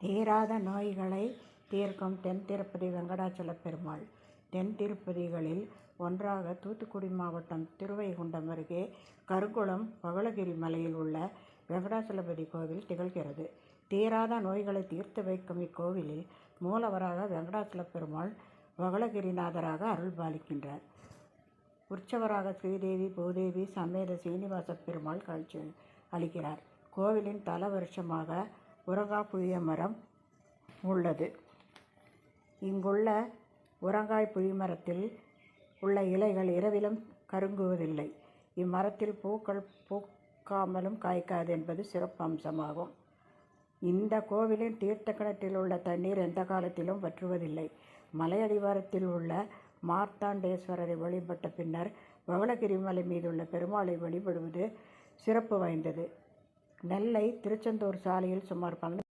தீராத நோய்களை தீர்க்கும் தென் திருப்பதி வெங்கடாச்சல பெருமாள் தென் திருப்பதிகளில் ஒன்றாக தூத்துக்குடி மாவட்டம் திருவைகுண்டம் அருகே கருங்குளம் பவளகிரி மலையில் உள்ள வெங்கடாச்சலபதி கோவில் திகழ்கிறது. தீராத நோய்களை தீர்த்து வைக்கும் இக்கோவிலில் மூலவராக வெங்கடாச்சல பெருமாள் பவளகிரிநாதராக அருள்பாலிக்கின்றார். உற்சவராக ஸ்ரீதேவி பூதேவி சமேத சீனிவாச பெருமாள் காட்சி அளிக்கிறார். கோவிலின் தல வருஷமாக உரங்காய் புளிய மரம் உள்ளது. இங்குள்ள உரங்காய் புளிமரத்தில் உள்ள இலைகள் இரவிலும் கருங்குவதில்லை. இம்மரத்தில் பூக்கள் பூக்காமலும் காய்க்காது என்பது சிறப்பம்சமாகும். இந்த கோவிலின் தீர்த்த கிணற்றில் உள்ள தண்ணீர் எந்த காலத்திலும் வற்றுவதில்லை. மலையடிவாரத்தில் உள்ள மார்த்தாண்டேஸ்வரரை வழிபட்ட பின்னர் பவளகிரி மலை மீதுள்ள பெருமாளை வழிபடுவது சிறப்பு வாய்ந்தது. நெல்லை திருச்செந்தூர் சாலையில் சுமார் பதினைந்து